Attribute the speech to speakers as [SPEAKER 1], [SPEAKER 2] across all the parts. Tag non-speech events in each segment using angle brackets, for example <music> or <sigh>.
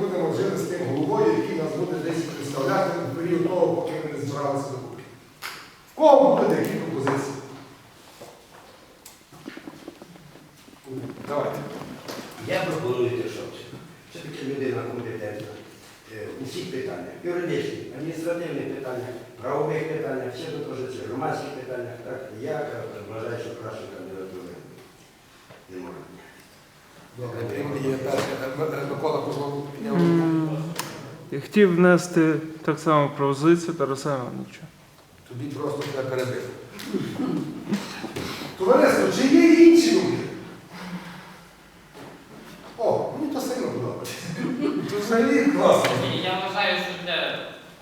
[SPEAKER 1] будемо жити з тим головою, який нас буде десь представляти в період того, поки ми не збиралися до кубки. В кого будуть які пропозиції? Давайте.
[SPEAKER 2] Я пропоную Тершовчик. Це таки людина компетентна е, у всіх питаннях. Юридичних, адміністративних питаннях, правових питаннях, все тут це, громадських питаннях. Так, я е, вважаю, що краще кандидатури немає.
[SPEAKER 1] Добре, перше. Микола Козлов
[SPEAKER 3] хотів внести так само пропозицію Тараса Івановича.
[SPEAKER 1] Тобі просто треба перебити. Товариство, чи є інші люди? О, мені то сильно подобається. Взагалі класно.
[SPEAKER 4] Я вважаю, що для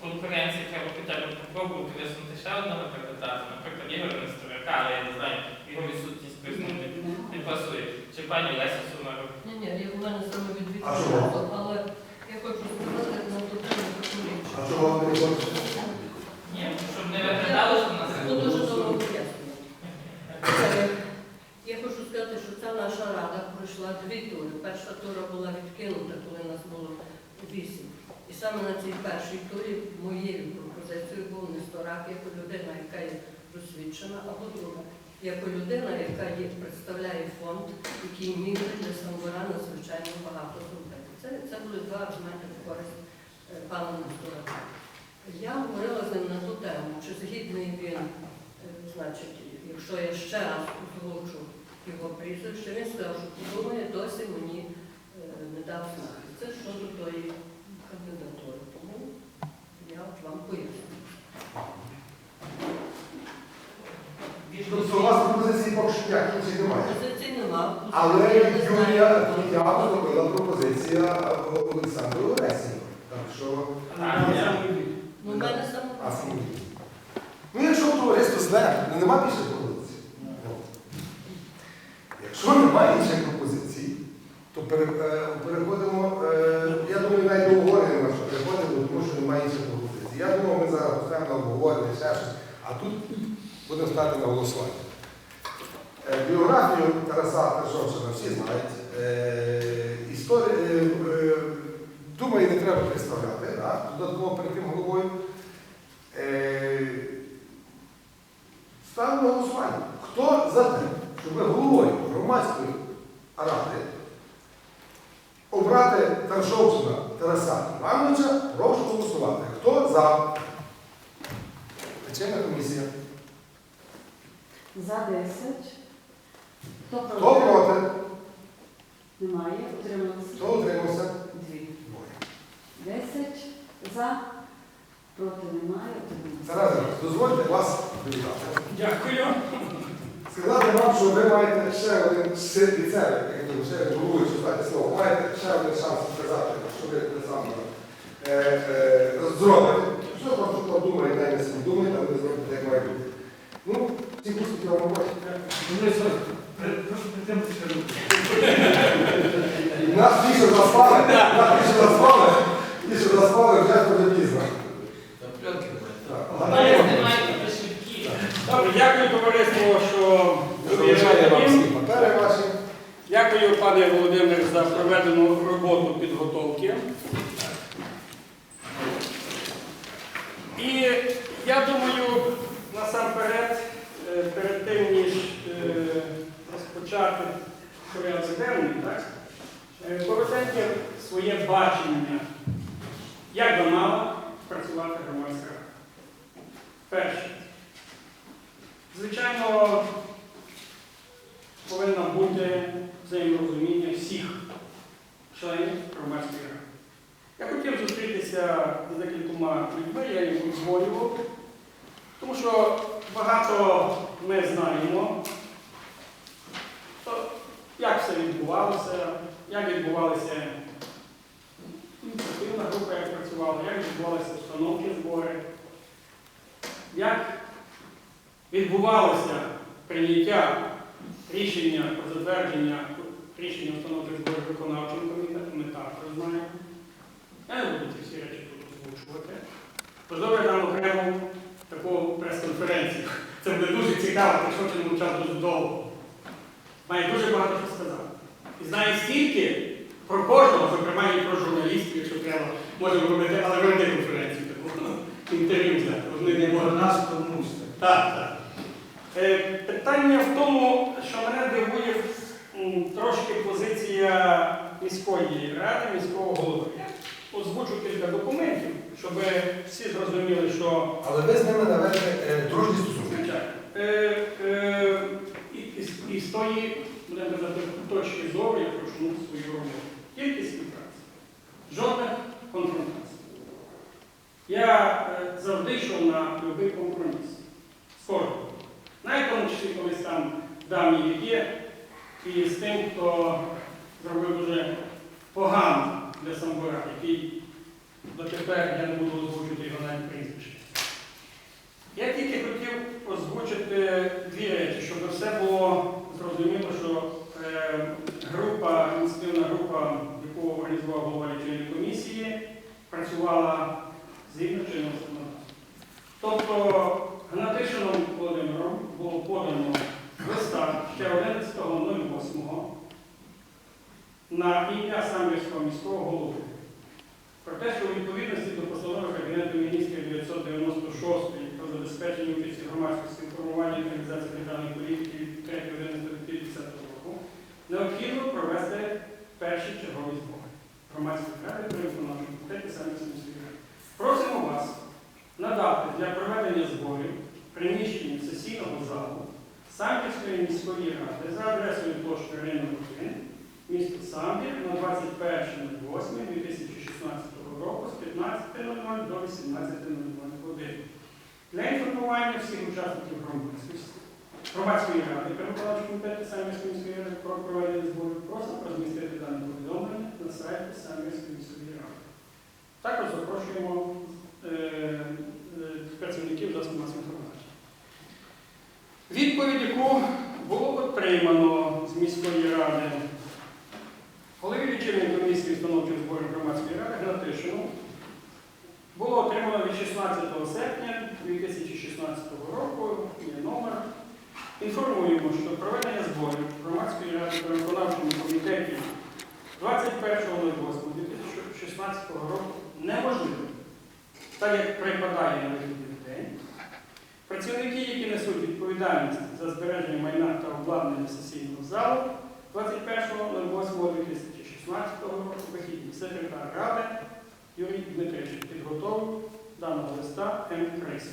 [SPEAKER 4] конкуренції треба хоча б попробувати висунути ще одного кандидата, наприклад, Ігоря Нестеряка, але я не знаю, його відсутність признана не, пасує. Чи пані Леся Сумаров.
[SPEAKER 5] Ні, ні, я у мене саме від
[SPEAKER 1] А чого?
[SPEAKER 5] але я хочу сказати на ту тему таку річ.
[SPEAKER 1] А чого вам не хочете?
[SPEAKER 4] Ні, щоб не виглядало, що нас
[SPEAKER 5] Ну, дуже довго пояснюю. Е, Я хочу сказати, що ця наша рада пройшла дві тури. Перша тура відкинута, коли нас було вісім. І саме на цій першій турі моєю пропозицією був Несторак як людина, яка є досвідчена, або друга, як людина, яка є, представляє фонд, який міг для Самбора надзвичайно багато зробити. Це, це були два аргументи в користь е, пана Несторака. Я говорила з ним на ту тему, чи згідний він, е, значить, якщо я ще раз озвучу його прізвище, він сказав, що подумає, досі мені е, не дав знати. Це щодо тої кандидатури. Тому я вам поясню.
[SPEAKER 1] Тобто у вас що як інших немає.
[SPEAKER 5] Нема.
[SPEAKER 1] Але Юлія
[SPEAKER 5] хто-
[SPEAKER 1] зробила пропозиція Олександру Олесію. Так що,
[SPEAKER 5] Ну, в мене саме.
[SPEAKER 1] Ну, якщо товариство зле, ну нема більше пропозицій. Якщо немає інших пропозицій, то е, переходимо, е, я думаю, навіть до обговорення наше переходимо, тому що немає інших пропозицій. Я думаю, ми зараз поставимо на обговорення ще щось, а тут будемо ставити на голосування. Біографію Тараса Першовшина всі знають. Е, історі- е, е, Думаю, не треба представляти, да? додатково перед тим головою. Ставимо голосування. Хто за те, щоб головою громадської ради обрати Таршовщина Тараса Івановича, прошу голосувати. Хто за? Лічильна комісія.
[SPEAKER 6] За 10. Хто проти?
[SPEAKER 1] Хто проти?
[SPEAKER 6] Немає. Утрималися?
[SPEAKER 1] Хто утримався?
[SPEAKER 6] Дві.
[SPEAKER 1] Двоє.
[SPEAKER 6] 10. За. Проти немає. Утрималися.
[SPEAKER 1] Зараз дозвольте вас привітати.
[SPEAKER 4] Дякую.
[SPEAKER 1] Сказати вам, що ви маєте ще один ще від себе, як ніби ще головуючи стати слово, маєте ще один шанс сказати, що ви те саме е, е, зробите. Що просто подумаєте, дай не собі думаєте, але ви зробите, як має бути. Ну, ці успіхи вам роботі. Нас більше заспали, нас більше заспали, більше заспали, вже буде пізно.
[SPEAKER 7] Добре, дякую товариство, що
[SPEAKER 1] Залишайте вам всі
[SPEAKER 7] їм.
[SPEAKER 1] папери ваші.
[SPEAKER 7] Дякую, пане Володимир, за проведену роботу підготовки. І я думаю, насамперед, е, перед тим, ніж е, розпочати порядок так, е, коротеньке своє бачення, як би мала працювати громадська рада. Перше. Звичайно, повинна бути взаєморозуміння всіх членів громадської ради. Я хотів зустрітися з декількома людьми, я їм подзвонював, тому що багато ми знаємо, як відбувалося, як відбувалися ініціативна група, як працювала, як відбувалися установчі збори, як відбувалося прийняття рішення про затвердження рішення установчих зборів виконавчим комітетом, ми також знаємо. Я не буду ці всі речі тут озвучувати. Можливо, я дам окрему таку прес-конференцію. Це буде дуже цікаво, це мовчав дуже довго. Має дуже багато що сказати. І знає стільки, про кожного, зокрема і про журналістів, якщо треба, можемо робити, але робити конференцію таку, <laughs> інтерв'ю взяти. Одне не може.
[SPEAKER 1] нас комусь.
[SPEAKER 7] Так, так. Е, питання в тому, що мене дивує трошки позиція міської ради, міського голови. Озвучу кілька документів, щоб всі зрозуміли, що
[SPEAKER 1] Але ви з ними навели е, дружні стосунки.
[SPEAKER 7] Звичайно. Е, е, і, і, з тої, будемо казати, точки зору я почну свою роботу. Тільки співпраця. Жодних конфронтацій. Я е, завжди йшов на будь-який компроміс. Скоро. Навіть тому числі колись там давній є, і з тим, хто зробив дуже погано для самбора, який дотепер я не буду озвучити його навіть прізвище. Я тільки хотів озвучити дві речі, щоб все було зрозуміло, що е, група, ініціативна група, яку організував голова лічильної комісії, працювала згідно чинного законодавства. Тобто Гнатишином Володимиром було подано листа ще 11.08 на ім'я Самбірського міського голови про те, що у відповідності до постанови Кабінету міністрів 996 про забезпечення участі громадськості інформування і реалізації політики від 3.11.2010 року необхідно провести перші чергові збори громадських ради при виконавчому комітеті саме міської ради. Просимо вас надати для проведення зборів приміщення сесійного залу Самбірської міської ради за адресою площі Ринок 1, місто Самбір на 21.08.2016 року з 15.00 до 18.00 годин. Для інформування всіх учасників громадської ради при виконавчому комітеті Самбірської міської ради про проведення зборів просимо розмістити дане повідомлення на сайті Самбірської міської ради. Також запрошуємо е, е, працівників засобів масової інформації. Відповідь, яку було отримано з міської ради Голові комісії установчих зборів громадської ради Гнатишину було отримано від 16 серпня 2016 року є номер. Інформуємо, що проведення зборів громадської ради при виконавчому комітеті 21.08.2016 року неможливо, так як припадає на вихідний день. Працівники, які несуть відповідальність за збереження майна та обладнання сесійного залу 21.08.2016 року вихідні секретар Ради Юрій Дмитрович підготовив даного листа М. Крис.